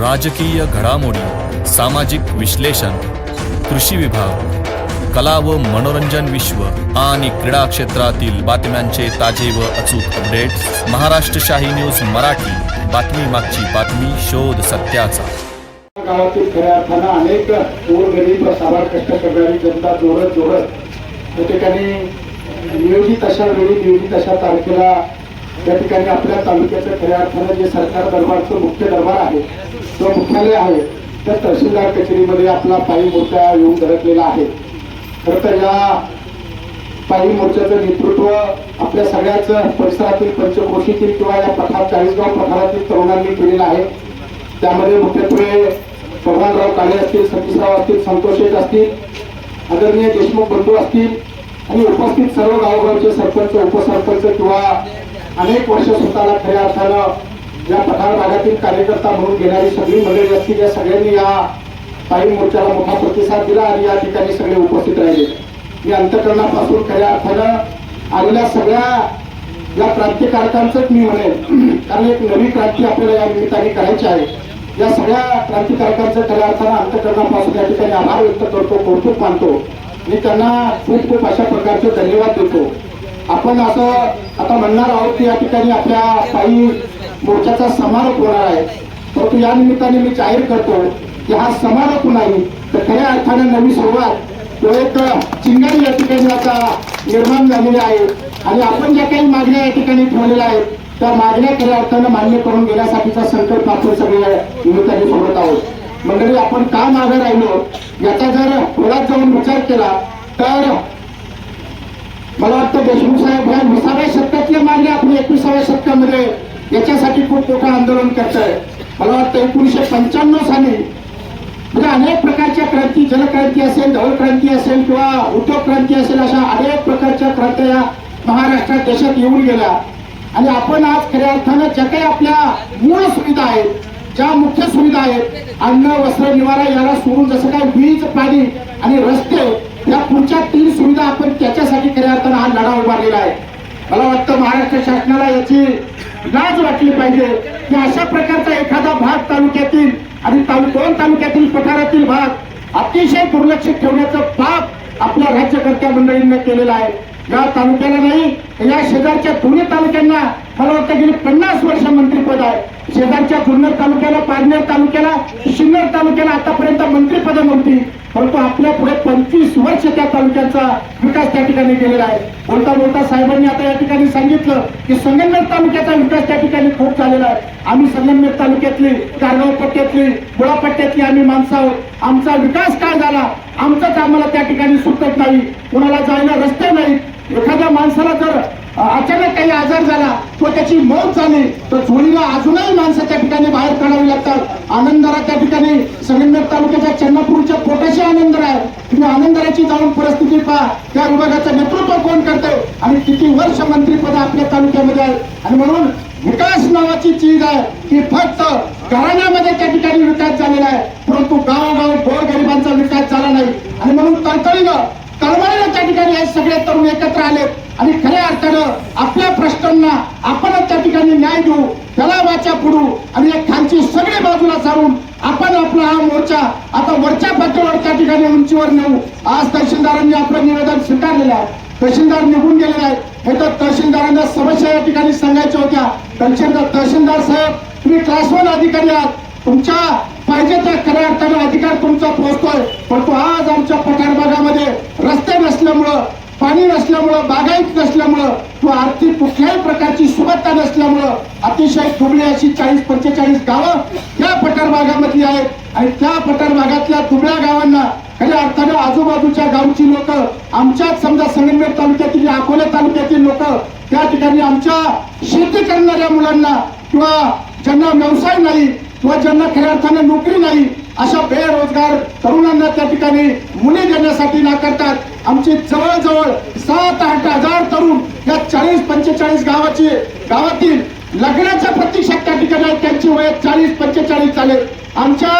राजकीय घडामोडी सामाजिक विश्लेषण कृषी विभाग कला व मनोरंजन विश्व आणि क्रीडा क्षेत्रातील बातम्यांचे ताजे व अचूक अपडेट महाराष्ट्र शाही न्यूज मराठी बातमी मागची बातमी शोध सत्याचा. गावातील खऱ्या अर्थानं अनेक गोरगरीब साबार कष्ट करणारी जनता जोडत जोडत त्या ठिकाणी नियोजित अशा वेळी नियोजित अशा तारखेला त्या ठिकाणी आपल्या तालुक्याचं खऱ्या अर्थानं जे सरकार दरबारचं मुख्य दरबार आहे जो मुख्यालय आहे त्या तहसीलदार कचेरीमध्ये आपला पायी मोर्चा येऊन धडकलेला आहे. खरं तर या पायी मोर्चाचं नेतृत्व आपल्या सगळ्याच परिसरातील पंचक्रोशीतील किंवा या पठार चाळीसगाव प्रकारातील तरुणांनी केलेलं आहे. त्यामध्ये मुख्यत्वे भगवानराव काळे असतील सतीशराव असतील संतोष शेठ असतील आदरणीय देशमुख बंधू असतील आणि उपस्थित सर्व गावोगावचे सरपंच उपसरपंच किंवा अनेक वर्ष स्वतःला खऱ्या अर्थानं या पठार भागातील कार्यकर्ता म्हणून घेणारी सगळी मंडळी असतील या सगळ्यांनी या ताई मोर्चाला मोठा प्रतिसाद दिला आणि या ठिकाणी सगळे उपस्थित राहिले. मी अंतकरणापासून खऱ्या अर्थानं आलेल्या सगळ्या या क्रांतिकारकांचंच मी म्हणेन. कारण एक नवी क्रांती आपल्याला या निमित्ताने करायची आहे. या सगळ्या क्रांतिकारकांचं खऱ्या अर्थानं अंतकरणापासून या ठिकाणी आभार व्यक्त करतो कौतुक मानतो. मी त्यांना खूप खूप अशा प्रकारचे धन्यवाद देतो. आपण असं आता म्हणणार आहोत की या ठिकाणी आपल्या काही मोर्चाचा समारोप होणार आहे. परंतु या निमित्ताने मी जाहीर करतो की हा समारोप नाही तर खऱ्या अर्थानं नवी सुरुवात तो एक चिंगारी या ठिकाणी आता निर्माण झालेली आहे. आणि आपण ज्या काही मागण्या या ठिकाणी ठेवलेल्या आहेत त्या मागण्या खऱ्या अर्थानं मान्य करून घेण्यासाठीचा संकल्प आपण सगळे निमित्ताने सोडत आहोत. मंडळी आपण का मागे राहिलो? याचा जर खोलात जाऊन विचार केला तर मला वाटतं देशमुख साहेब ह्या विसाव्या शतकातल्या मागण्या आपण एकविसाव्या शतकामध्ये याच्यासाठी खूप मोठं आंदोलन करतोय. मला वाटतं एकोणीशे पंच्याण्णव साली म्हणजे अनेक प्रकारच्या क्रांती जलक्रांती असेल धवल क्रांती असेल किंवा उद्योग क्रांती असेल अशा अनेक प्रकारच्या क्रांत्या या महाराष्ट्रात देशात येऊन गेल्या. आणि आपण आज खऱ्या अर्थानं ज्या काही आपल्या मूळ सुविधा आहेत ज्या मुख्य सुविधा आहेत अन्न वस्त्र निवारा याला सोडून जसं काय वीज पाणी आणि रस्ते या पुढच्या तीन सुविधा आपण त्याच्यासाठी खऱ्या अर्थानं हा लढा उभारलेला आहे. मला वाटतं महाराष्ट्र शासनाला याची लाज वाटली पाहिजे की अशा प्रकारचा एखादा भाग तालुक्यातील आणि दोन तालुक्यातील पठारातील भाग अतिशय दुर्लक्षित ठेवण्याचं पाप आपल्या राज्यकर्त्या मंडळींनी केलेलं आहे. या तालुक्याला नाही या शेजारच्या दोन्ही तालुक्यांना मला वाटतं गेली पन्नास वर्ष मंत्रीपद आहे. शेजारच्या जुन्नर तालुक्याला पारनेर तालुक्याला सिन्नर तालुक्याला आतापर्यंत मंत्रीपद नव्हती. परंतु आपल्या पुढे पंचवीस वर्ष त्या तालुक्याचा विकास त्या ठिकाणी केलेला आहे. बोलता बोलता साहेबांनी आता या ठिकाणी सांगितलं की संगमनेर तालुक्याचा विकास त्या ठिकाणी खूप झालेला आहे. आम्ही संगमनेर तालुक्यातली कारगाव पट्ट्यातली बुळापट्ट्यातली आम्ही माणसं आहोत. आमचा विकास काय झाला? आमचाच आम्हाला त्या ठिकाणी सुटत नाही. कोणाला जायला रस्ते नाहीत. एखाद्या माणसाला जर काही आजार झाला तो त्याची मौत झाली तर चोरीला अजूनही माणसं त्या ठिकाणी बाहेर काढावी लागतात. आनंदरा त्या ठिकाणी संगमनेर तालुक्याच्या चन्नापूरच्या पोटाशी आनंदर आहे. तुम्ही आनंदराची जाऊन परिस्थिती पहा. त्या विभागाचं नेतृत्व कोण करते? आणि किती वर्ष मंत्रीपद आपल्या तालुक्यामध्ये आहे? आणि म्हणून विकास नावाची चीज आहे की फक्त घराण्यामध्ये त्या ठिकाणी विकास झालेला आहे. परंतु गावोगाव गोरगरिबांचा विकास झाला नाही. आणि म्हणून तळतळीनं तळमळीला त्या ठिकाणी आज सगळे तरुण एकत्र आले. आणि खऱ्या अर्थानं आपल्या प्रश्नांना आपणच त्या ठिकाणी न्याय देऊ त्याला वाचा पुढू आणि एक खालची सगळी बाजूला सारून आपण आपला हा मोर्चा आता वरच्या पातळीवर त्या ठिकाणी उंचीवर नेऊ. आज तहसीलदारांनी आपलं निवेदन स्वीकारलेलं आहे. तहसीलदार निघून गेलेले आहेत. हे तर तहसीलदारांना समस्या या ठिकाणी सांगायच्या होत्या. तहसीलदार तहसीलदार साहेब तुम्ही क्लास वन अधिकारी आहात. तुमच्या पाहिजे त्या खऱ्या अर्थानं अधिकार तुमचा पोहोचतोय. परंतु आज आमच्या पठार भागामध्ये रस्ते नसल्यामुळं पाणी नसल्यामुळं बागायत नसल्यामुळं किंवा आर्थिक कुठल्याही प्रकारची सुबत्ता नसल्यामुळं अतिशय दुबळी अशी चाळीस पंचेचाळीस गावं या पठार भागामधली आहेत. आणि त्या पठार भागातल्या दुबळ्या गावांना खऱ्या अर्थानं आजूबाजूच्या गावची लोक आमच्याच समजा संगमनेर तालुक्यातील अकोले तालुक्यातील लोक त्या ठिकाणी आमच्या शेती करणाऱ्या मुलांना किंवा ज्यांना व्यवसाय नाही किंवा ज्यांना खऱ्या अर्थानं नोकरी नाही अशा बेरोजगार तरुणांना त्या ठिकाणी मुले देण्यासाठी नाकारतात आमची जवळजवळ सात आठ हजार तरुण या चाळीस पंचेचाळीस गावाची गावातील लग्नाच्या प्रतीक्षेत त्या ठिकाणी आहेत. त्यांची वय चाळीस पंचेचाळीस झाले. आमच्या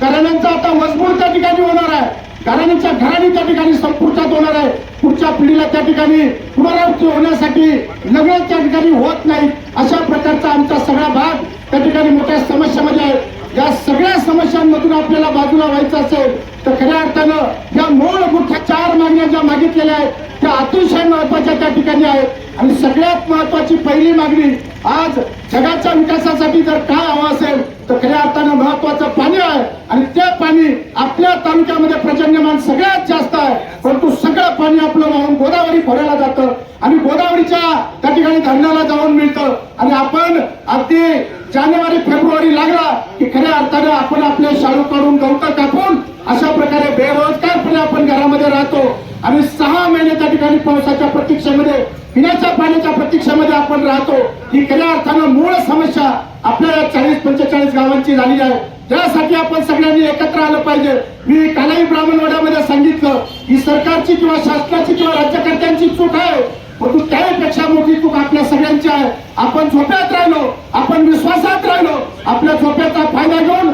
घराण्यांचा आता मजबूर त्या ठिकाणी होणार आहे. घराण्याच्या घराणी त्या ठिकाणी संपुष्टात होणार आहे. पुढच्या पिढीला त्या ठिकाणी पुनरावृत्ती होण्यासाठी लग्न त्या ठिकाणी होत नाही अशा प्रकारचा आमचा सगळा भाग त्या ठिकाणी मोठ्या समस्यामध्ये म्हणजे आहे या सगळ्या समस्यांमधून आपल्याला बाजूला व्हायचं असेल तर खऱ्या अर्थानं या मूळ मोठ्या चार मागण्या ज्या मागितलेल्या आहेत त्या अतिशय महत्त्वाच्या त्या ठिकाणी आहेत. आणि सगळ्यात महत्वाची पहिली मागणी आज जगाच्या विकासासाठी जर काय हवं असेल तर खऱ्या अर्थानं महत्वाचं पाणी आहे. आणि ते पाणी आपल्या तालुक्यामध्ये प्रजन्यमान सगळ्यात जास्त आहे. परंतु सगळं पाणी आपलं वाहून गोदावरी खोऱ्याला जातं. आणि गोदावरीच्या त्या ठिकाणी धरणाला जाऊन मिळतं. आणि आपण अगदी जानेवारी फेब्रुवारी लागला की खऱ्या अर्थानं आपण आपले शाळू काढून गवतं टाकून अशा प्रकारे बेरोजगारपणे आपण घरामध्ये राहतो. आणि सहा महिने त्या ठिकाणी पावसाच्या प्रतीक्षेमध्ये पिण्याच्या पाण्याच्या प्रतीक्षेमध्ये आपण राहतो. ही खऱ्या अर्थानं मूळ समस्या आपल्या चाळीस पंचेचाळीस गावांची झाली आहे. त्यासाठी आपण सगळ्यांनी एकत्र आलं पाहिजे. मी कालाही ब्राह्मणवाड्यामध्ये सांगितलं ही सरकारची किंवा शासनाची किंवा राज्यकर्त्यांची चूक आहे. परंतु त्यापेक्षा मोठी चूक आपल्या सगळ्यांची आहे आपण झोप्यात राहिलो आपण विश्वासात राहिलो. आपल्या झोप्याचा फायदा घेऊन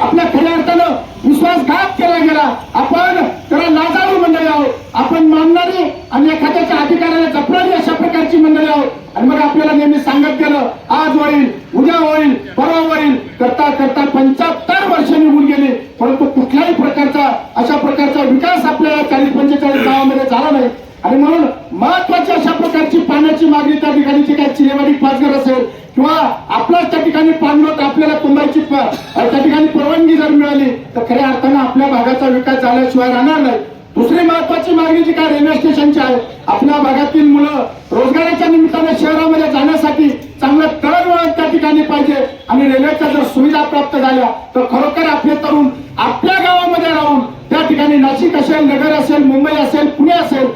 आपल्या खऱ्या अर्थानं विश्वासघात केला गेला. आपण त्याला लाजाळू मंडळी आहोत. आपण मानणारी आणि एखाद्याच्या अधिकाराला जपणारी अशा प्रकारची मंडळी आहोत. आणि मग आपल्याला नेहमी सांगत गेलं आज होईल उद्या होईल परवा होईल. करता करता पंच्याहत्तर वर्ष निघून गेली. परंतु कुठल्याही प्रकारचा अशा प्रकारचा विकास आपल्या चाळीस पंचेचाळीस गावामध्ये झाला नाही. आणि म्हणून महत्वाची अशा प्रकारची पाण्याची मागणी त्या ठिकाणी जी काही चिरेवाडी पाचघर असेल किंवा आपलाच त्या ठिकाणी पाणलोट आपल्याला तुंबायची त्या ठिकाणी परवानगी जर मिळाली तर खऱ्या अर्थानं आपल्या भागाचा विकास झाल्याशिवाय राहणार नाही. दुसरी महत्वाची मागणी जी काय रेल्वे स्टेशनची आहे आपल्या भागातील मुलं रोजगाराच्या निमित्ताने शहरामध्ये जाण्यासाठी चांगलं तळवळण त्या ठिकाणी पाहिजे आणि रेल्वेच्या जर सुविधा प्राप्त झाल्या तर खरोखर आपले तरुण आपल्या गावामध्ये राहून त्या ठिकाणी नाशिक असेल नगर असेल मुंबई असेल पुणे असेल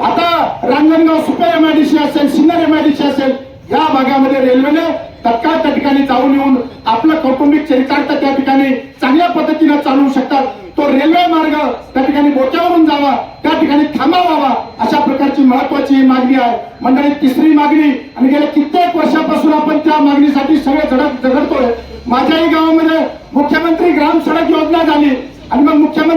आता रांजणगाव सुपर एमआयडीसी असेल सिन्नर एमआयडीसी असेल या भागामध्ये रेल्वेने तत्काळ त्या ठिकाणी जाऊन येऊन आपलं कौटुंबिक चरितार्थ त्या ठिकाणी चांगल्या पद्धतीने चालवू शकतात. तो रेल्वे मार्ग त्या ठिकाणी बोट्यावरून जावा त्या ठिकाणी थांबावा अशा प्रकारची महत्वाची ही मागणी आहे. मंडळी तिसरी मागणी आणि गेल्या कित्येक वर्षापासून आपण त्या मागणीसाठी सगळे झडत झगडतोय माझ्याही गावामध्ये मुख्यमंत्री ग्राम सडक योजना झाली आणि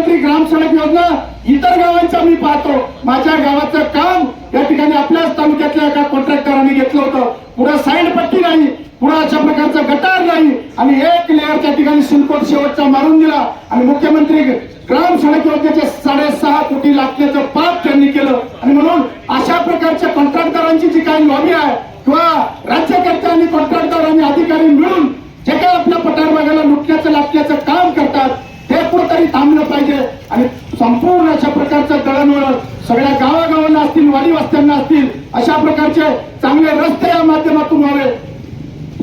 प्रधानमंत्री ग्राम सडक योजना इतर गावांचा मी पाहतो. माझ्या गावाचं काम या ठिकाणी आपल्याच तालुक्यातल्या एका कॉन्ट्रॅक्टरांनी घेतलं होतं. पुढे साईड पट्टी नाही पुढे अशा प्रकारचा गटार नाही. आणि एक लेअर त्या ठिकाणी सिलकोट शेवटचा मारून दिला. आणि मुख्यमंत्री ग्राम सडक योजनेचे साडेसहा कोटी लागण्याचं पाप त्यांनी केलं. आणि म्हणून अशा प्रकारच्या कॉन्ट्रॅक्टरांची जी काही लॉबी आहे किंवा राज्यकर्ते आणि कॉन्ट्रॅक्टर आणि अधिकारी मिळून जे काही आपल्या पठार भागाला लुटण्याचं लाटण्याचं काम करतात ते कुठंतरी थांबलं पाहिजे आणि संपूर्ण अशा प्रकारचं दळणवळण सगळ्या गावागावांना असतील वाडी वस्त्यांना असतील अशा प्रकारचे चांगले रस्ते या माध्यमातून व्हावे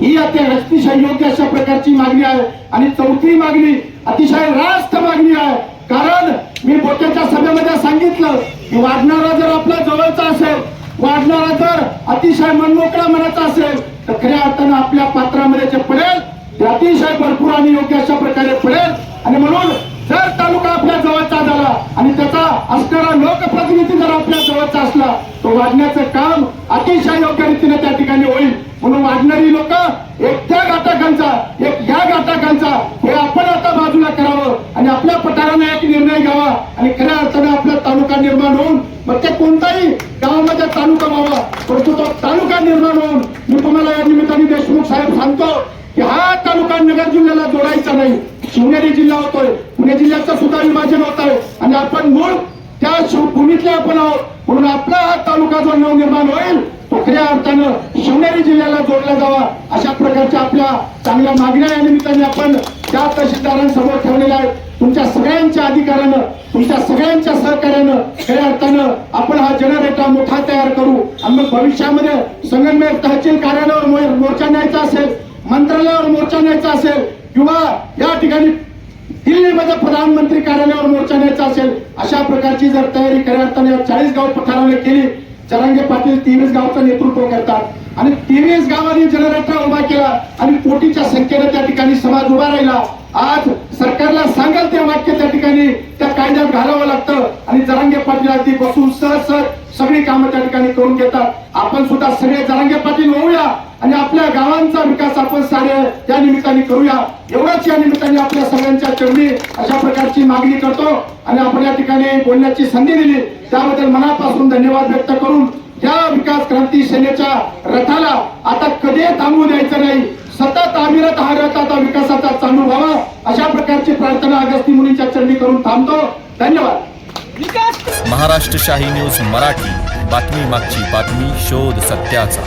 ही अति अतिशय योग्य अशा प्रकारची मागणी आहे आणि चौथी मागणी अतिशय रास्त मागणी आहे. कारण मी बोट्याच्या सभेमध्ये सांगितलं की वाढणारा जर आपल्या जवळचा असेल वाढणारा जर अतिशय मनमोकळा मनाचा असेल तर खऱ्या अर्थानं आपल्या पात्रामध्ये जे पडेल ते अतिशय भरपूर आणि योग्य अशा प्रकारे पडेल. आणि म्हणून जर तालुका आपल्या जवळचा झाला आणि त्याचा असणारा लोकप्रतिनिधी जर आपल्या जवळचा असला तो वाढण्याचं काम अतिशय योग्य रीतीने त्या ठिकाणी होईल म्हणून वाढणारी लोक एक त्या घाटकांचा एक या घाटकांचा हे आपण आता बाजूला करावं आणि आपल्या पठाराने एक निर्णय घ्यावा आणि खऱ्या अर्थाने आपला तालुका निर्माण होऊन मग ते कोणताही गावामध्ये तालुका व्हावा परंतु तो तालुका निर्माण होऊन मी तुम्हाला या निमित्ताने देशमुख साहेब सांगतो की हा तालुका नगर जिल्ह्याला जोडायचा नाही. शिवनेरी जिल्हा होतोय पुणे जिल्ह्याचं सुद्धा विभाजन होत आहे. आणि आपण मूळ त्या शिवभूमीतले आपण आहोत. म्हणून आपला हा तालुका जो नवनिर्माण होईल तो खऱ्या अर्थानं शिवनेरी जिल्ह्याला जोडला जावा अशा प्रकारच्या आपल्या चांगल्या मागण्या या निमित्ताने आपण त्या तहसीलदारांसमोर ठेवलेल्या आहेत. तुमच्या सगळ्यांच्या अधिकारानं तुमच्या सगळ्यांच्या सहकार्यानं खऱ्या अर्थानं आपण हा जनरेटर मोठा तयार करू. आणि मग भविष्यामध्ये संगमनेर तहसील कार्यालयावर मोर्चा न्यायचा असेल मंत्रालयावर मोर्चा न्यायचा असेल किंवा या ठिकाणी दिल्लीमध्ये प्रधानमंत्री कार्यालयावर मोर्चा न्यायचा असेल अशा प्रकारची जर तयारी खऱ्या अर्थाने चाळीस गाव पठाराने केली जरांगे पाटील तेवीस गावचं नेतृत्व करतात. आणि तेवीस गावांनी जनरेटर उभा केला आणि कोटीच्या संख्येने त्या ठिकाणी समाज उभा राहिला. आज सरकारला सांगाल ते वाक्य त्या ठिकाणी त्या कायद्यात घालावं लागतं आणि जरांगे पाटील अगदी बसून सहज सहज सगळी कामं त्या ठिकाणी करून घेतात. आपण सुद्धा सगळे जरांगे पाटील होऊया. आणि आपल्या गावांचा विकास आपण सारे त्या निमित्ताने करूया. एवढंच या निमित्ताने आपल्या सगळ्यांच्या चरणी अशा प्रकारची मागणी करतो. आणि आपण या ठिकाणी बोलण्याची संधी दिली. त्याबद्दल मनापासून धन्यवाद व्यक्त करून या विकास क्रांती सेनेच्या रथाला आता कधी थांबवू द्यायचं नाही. सतत आमिरत हा रथ आता विकासाचा चालू व्हावा. अशा प्रकारची प्रार्थना अगस्ती मुलींच्या चरणी करून थांबतो. धन्यवाद. महाराष्ट्र शाही न्यूज मराठी. बातमी मागची बातमी शोध सत्याचा.